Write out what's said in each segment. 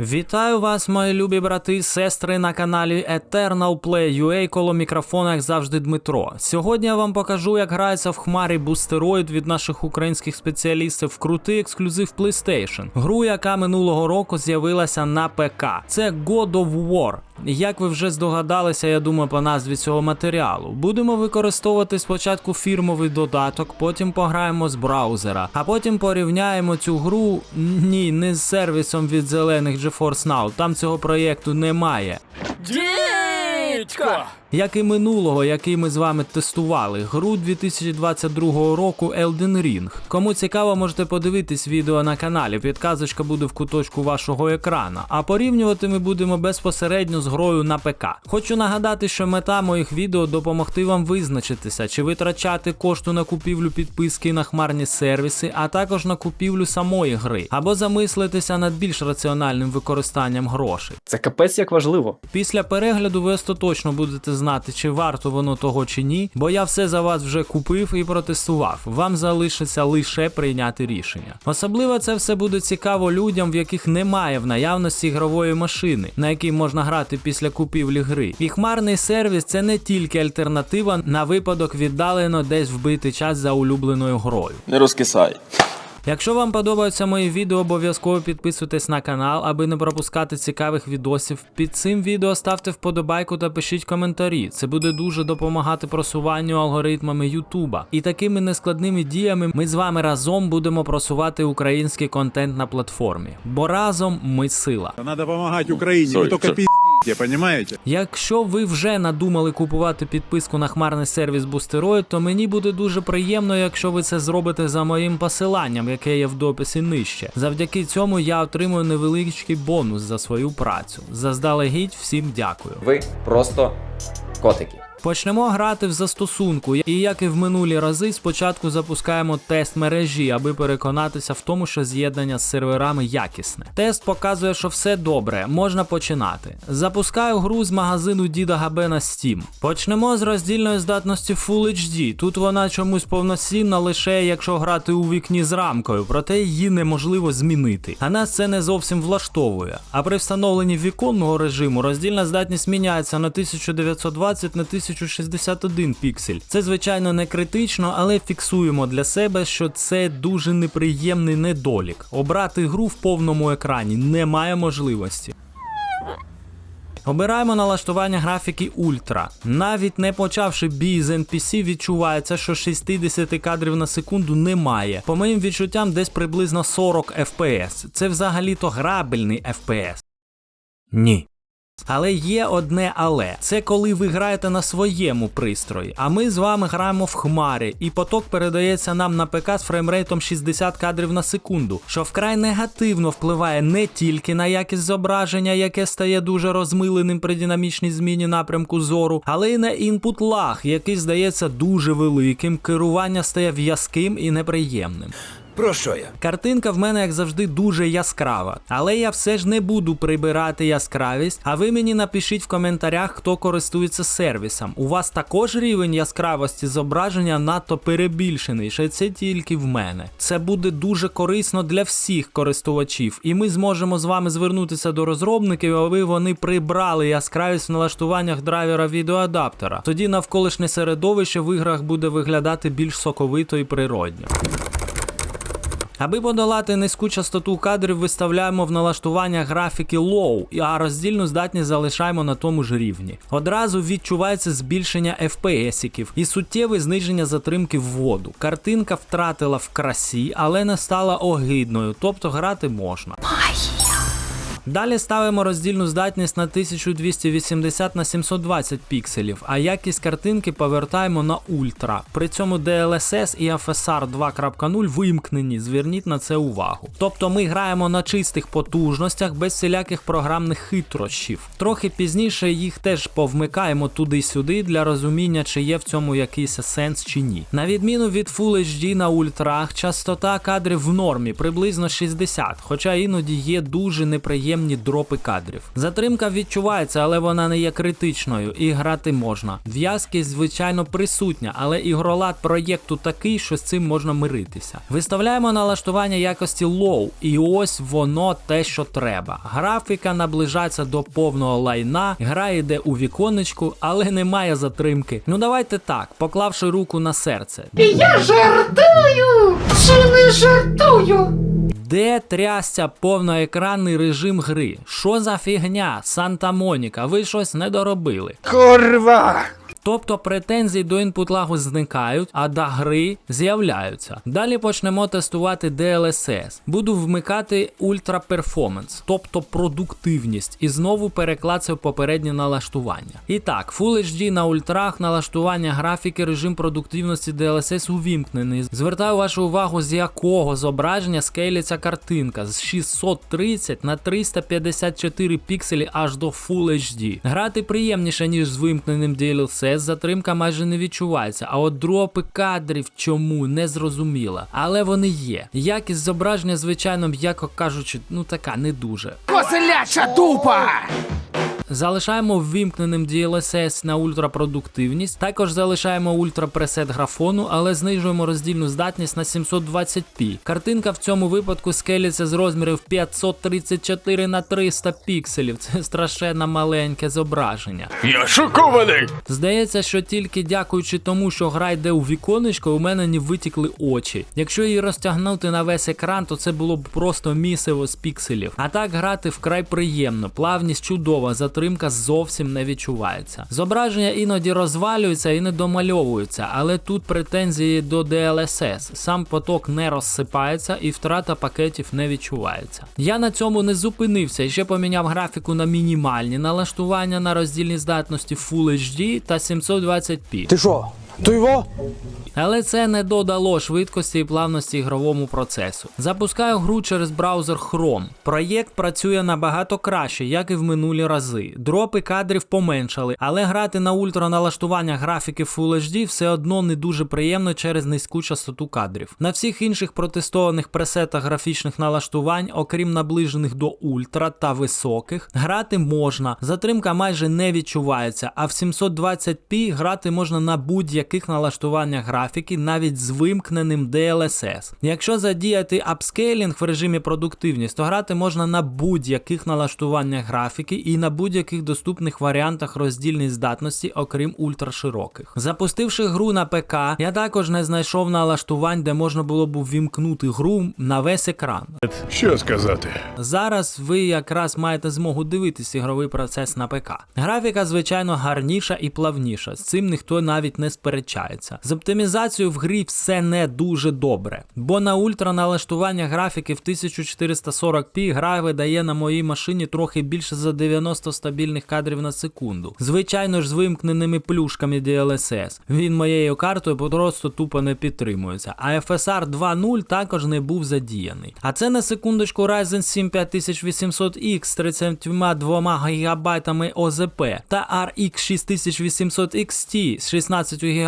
Вітаю вас, мої любі брати і сестри на каналі Eternal Play UA коло мікрофона, як завжди, Дмитро. Сьогодні я вам покажу, як грається в хмарі бустероїд від наших українських спеціалістів в крутий ексклюзив PlayStation. Гру, яка минулого року з'явилася на ПК. Це God of War. Як ви вже здогадалися, я думаю, по назві цього матеріалу. Будемо використовувати спочатку фірмовий додаток, потім пограємо з браузера, а потім порівняємо цю гру ні, не з сервісом від зелених GeForce Now. Там цього проєкту немає. Дідько! Як і минулого, який ми з вами тестували, гру 2022 року Elden Ring. Кому цікаво, можете подивитись відео на каналі. Підказочка буде в куточку вашого екрана. А порівнювати ми будемо безпосередньо з грою на ПК. Хочу нагадати, що мета моїх відео допомогти вам визначитися, чи витрачати кошту на купівлю підписки на хмарні сервіси, а також на купівлю самої гри, або замислитися над більш раціональним використанням грошей. Це капець як важливо. Після перегляду ви остаточно будете знати, чи варто воно того чи ні, бо я все за вас вже купив і протестував. Вам залишиться лише прийняти рішення. Особливо це все буде цікаво людям, в яких немає в наявності ігрової машини, на якій можна грати після купівлі гри. І хмарний сервіс це не тільки альтернатива на випадок віддалено десь вбити час за улюбленою грою. Не розкисай. Якщо вам подобаються мої відео, обов'язково підписуйтесь на канал, аби не пропускати цікавих відосів. Під цим відео ставте вподобайку та пишіть коментарі. Це буде дуже допомагати просуванню алгоритмами Ютуба. І такими нескладними діями ми з вами разом будемо просувати український контент на платформі. Бо разом ми сила. Надо помогать Украине, Sorry, только sorry. пиздите. Якщо ви вже надумали купувати підписку на хмарний сервіс Boosteroid, то мені буде дуже приємно, якщо ви це зробите за моїм посиланням, яке є в дописі нижче. Завдяки цьому я отримую невеличкий бонус за свою працю. Заздалегідь всім дякую. Ви просто котики. Почнемо грати в застосунку, і як і в минулі рази, спочатку запускаємо тест мережі, аби переконатися в тому, що з'єднання з серверами якісне. Тест показує, що все добре, можна починати. Запускаю гру з магазину Діда Габе на Steam. Почнемо з роздільної здатності Full HD. Тут вона чомусь повноцінна лише якщо грати у вікні з рамкою, проте її неможливо змінити. А нас це не зовсім влаштовує. А при встановленні віконного режиму роздільна здатність міняється на 1920 на 1061 піксель. Це звичайно не критично, але фіксуємо для себе, що це дуже неприємний недолік. Обрати гру в повному екрані немає можливості. Обираємо налаштування графіки Ультра. Навіть не почавши бій з NPC, відчувається, що 60 кадрів на секунду немає. По моїм відчуттям, десь приблизно 40 FPS. Це взагалі-то грабельний FPS. Ні. Але є одне але це коли ви граєте на своєму пристрої. А ми з вами граємо в хмарі, і поток передається нам на ПК з фреймрейтом 60 кадрів на секунду, що вкрай негативно впливає не тільки на якість зображення, яке стає дуже розмиленим при динамічній зміні напрямку зору, але й на інпут лаг, який здається дуже великим. Керування стає в'язким і неприємним. Про що я? Картинка в мене, як завжди, дуже яскрава, але я все ж не буду прибирати яскравість. А ви мені напишіть в коментарях, хто користується сервісом. У вас також рівень яскравості зображення надто перебільшений, чи це тільки в мене. Це буде дуже корисно для всіх користувачів, і ми зможемо з вами звернутися до розробників, аби вони прибрали яскравість в налаштуваннях драйвера відеоадаптера. Тоді навколишнє середовище в іграх буде виглядати більш соковито і природньо. Аби подолати низьку частоту кадрів, виставляємо в налаштування графіки Low, а роздільну здатність залишаємо на тому ж рівні. Одразу відчувається збільшення FPS-іків і суттєве зниження затримки в воду. Картинка втратила в красі, але не стала огидною, тобто грати можна. Далі ставимо роздільну здатність на 1280 на 720 пікселів, а якість картинки повертаємо на ультра. При цьому DLSS і FSR 2.0 вимкнені, зверніть на це увагу. Тобто ми граємо на чистих потужностях без всіляких програмних хитрощів. Трохи пізніше їх теж повмикаємо туди-сюди для розуміння, чи є в цьому якийсь сенс чи ні. На відміну від Full HD на ультрах, частота кадрів в нормі приблизно 60, хоча іноді є дуже неприємні неприємні дропи кадрів. Затримка відчувається, але вона не є критичною і грати можна. В'язкість, звичайно, присутня, але ігролад проєкту такий, що з цим можна миритися. Виставляємо налаштування якості low, і ось воно те, що треба. Графіка наближається до повного лайна, гра йде у віконечку, але немає затримки. Ну давайте так, поклавши руку на серце. Я жартую! Чи не жартую? Де трясся повноекранний режим гри? Що за фігня? Санта Моніка, ви щось не доробили. Kurwa! Тобто претензії до інпут лагу зникають, а до гри з'являються. Далі почнемо тестувати DLSS. Буду вмикати Ultra Performance, тобто продуктивність, і знову переклацаю попереднє налаштування. І так, Full HD на ультрах, налаштування графіки, режим продуктивності DLSS увімкнений. Звертаю вашу увагу, з якого зображення скейлиться картинка з 630 на 354 пікселі аж до Full HD. Грати приємніше, ніж з вимкненим DLSS, затримка майже не відчувається. А от дропи кадрів чому не зрозуміла. Але вони є. Якість зображення, звичайно, м'яко кажучи, ну така не дуже. Козеляча дупа! Залишаємо ввімкненим DLSS на ультрапродуктивність. Також залишаємо ультрапресет графону, але знижуємо роздільну здатність на 720p. Картинка в цьому випадку скелиться з розмірів 534 на 300 пікселів. Це страшенно маленьке зображення. Я шокований! Здається, що тільки дякуючи тому, що гра йде у віконечко, у мене не витікли очі. Якщо її розтягнути на весь екран, то це було б просто місиво з пікселів. А так грати вкрай приємно, плавність чудова, затримка зовсім не відчувається. Зображення іноді розвалюються і не домальовуються, але тут претензії до DLSS. Сам поток не розсипається і втрата пакетів не відчувається. Я на цьому не зупинився і ще поміняв графіку на мінімальні налаштування на роздільні здатності Full HD та 720p. Ти що? То його? Але це не додало швидкості і плавності ігровому процесу. Запускаю гру через браузер Chrome. Проєкт працює набагато краще, як і в минулі рази. Дропи кадрів поменшали, але грати на ультраналаштування графіки Full HD все одно не дуже приємно через низьку частоту кадрів. На всіх інших протестованих пресетах графічних налаштувань, окрім наближених до ультра та високих, грати можна. Затримка майже не відчувається, а в 720p грати можна на будь-яких налаштуваннях графіки, навіть з вимкненим DLSS. Якщо задіяти апскейлінг в режимі продуктивність, то грати можна на будь-яких налаштуваннях графіки і на будь-яких доступних варіантах роздільної здатності, окрім ультрашироких. Запустивши гру на ПК, я також не знайшов налаштувань, де можна було б ввімкнути гру на весь екран. Що сказати? Зараз ви якраз маєте змогу дивитись ігровий процес на ПК. Графіка, звичайно, гарніша і плавніша. З цим ніхто навіть не сперечається. З оптимізацією в грі все не дуже добре, бо на ультра налаштування графіки в 1440p гра видає на моїй машині трохи більше за 90 стабільних кадрів на секунду. Звичайно ж, з вимкненими плюшками DLSS. Він моєю картою просто тупо не підтримується. А FSR 2.0 також не був задіяний. А це на секундочку Ryzen 7 5800X з 32 ГБ ОЗП та RX 6800 XT з 16 ГБ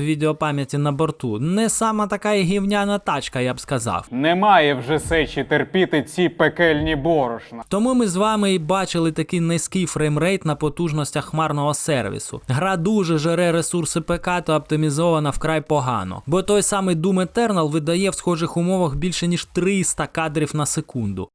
відеопам'яті на борту. Не сама така і гівняна тачка, я б сказав. Немає вже сечі терпіти ці пекельні борошна. Тому ми з вами і бачили такий низький фреймрейт на потужностях хмарного сервісу. Гра дуже жере ресурси ПК та оптимізована вкрай погано. Бо той самий Doom Eternal видає в схожих умовах більше ніж 300 кадрів на секунду.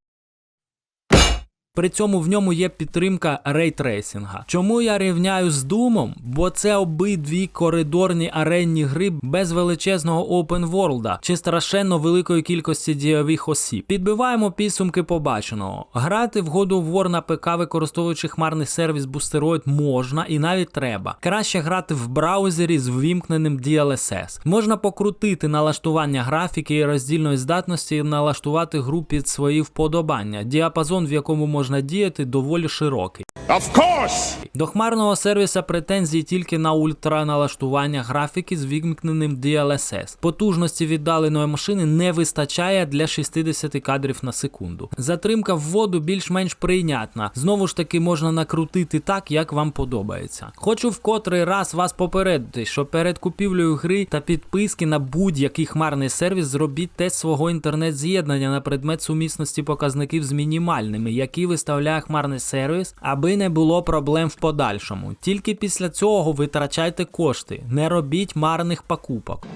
При цьому в ньому є підтримка рейтрейсінга. Чому я рівняю з Думом? Бо це обидві коридорні аренні гри без величезного опен ворлда чи страшенно великої кількості дієвих осіб. Підбиваємо підсумки побаченого. Грати в God of War на ПК, використовуючи хмарний сервіс Boosteroid можна і навіть треба. Краще грати в браузері з ввімкненим DLSS. Можна покрутити налаштування графіки і роздільної здатності і налаштувати гру під свої вподобання. Діапазон, в якому можна діяти, доволі широкий. Of course! До хмарного сервіса претензії тільки на ультраналаштування графіки з вимкненим DLSS. Потужності віддаленої машини не вистачає для 60 кадрів на секунду. Затримка вводу більш-менш прийнятна. Знову ж таки, можна накрутити так, як вам подобається. Хочу в котрий раз вас попередити, що перед купівлею гри та підписки на будь-який хмарний сервіс зробіть тест свого інтернет-з'єднання на предмет сумісності показників з мінімальними, які ви виставляє хмарний сервіс, аби не було проблем в подальшому. Тільки після цього витрачайте кошти, не робіть марних покупок.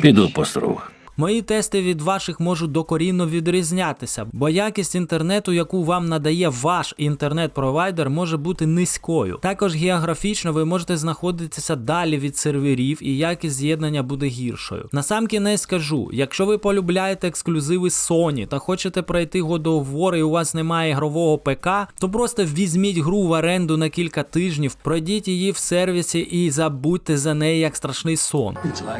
Піду посру. Мої тести від ваших можуть докорінно відрізнятися, бо якість інтернету, яку вам надає ваш інтернет-провайдер, може бути низькою. Також географічно ви можете знаходитися далі від серверів, і якість з'єднання буде гіршою. Насамкінець скажу: якщо ви полюбляєте ексклюзиви Sony та хочете пройти God of War і у вас немає ігрового ПК, то просто візьміть гру в оренду на кілька тижнів, пройдіть її в сервісі і забудьте за неї як страшний сон.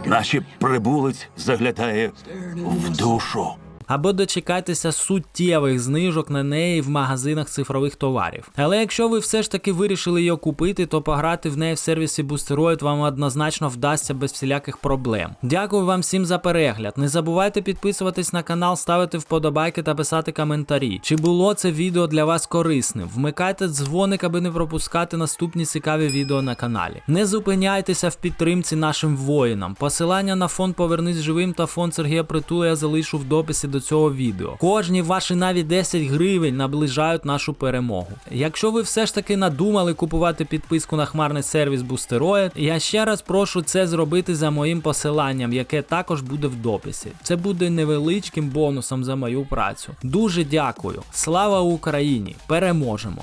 Наче прибулець заглядає в душу. Або дочекайтеся суттєвих знижок на неї в магазинах цифрових товарів. Але якщо ви все ж таки вирішили її купити, то пограти в неї в сервісі Boosteroid вам однозначно вдасться без всіляких проблем. Дякую вам всім за перегляд. Не забувайте підписуватись на канал, ставити вподобайки та писати коментарі. Чи було це відео для вас корисним? Вмикайте дзвоник, аби не пропускати наступні цікаві відео на каналі. Не зупиняйтеся в підтримці нашим воїнам. Посилання на фонд Повернись живим та фонд Сергія Притула я залишу в дописі до цього відео. Кожні ваші навіть 10 гривень наближають нашу перемогу. Якщо ви все ж таки надумали купувати підписку на хмарний сервіс Boosteroid, я ще раз прошу це зробити за моїм посиланням, яке також буде в дописі. Це буде невеличким бонусом за мою працю. Дуже дякую. Слава Україні! Переможемо!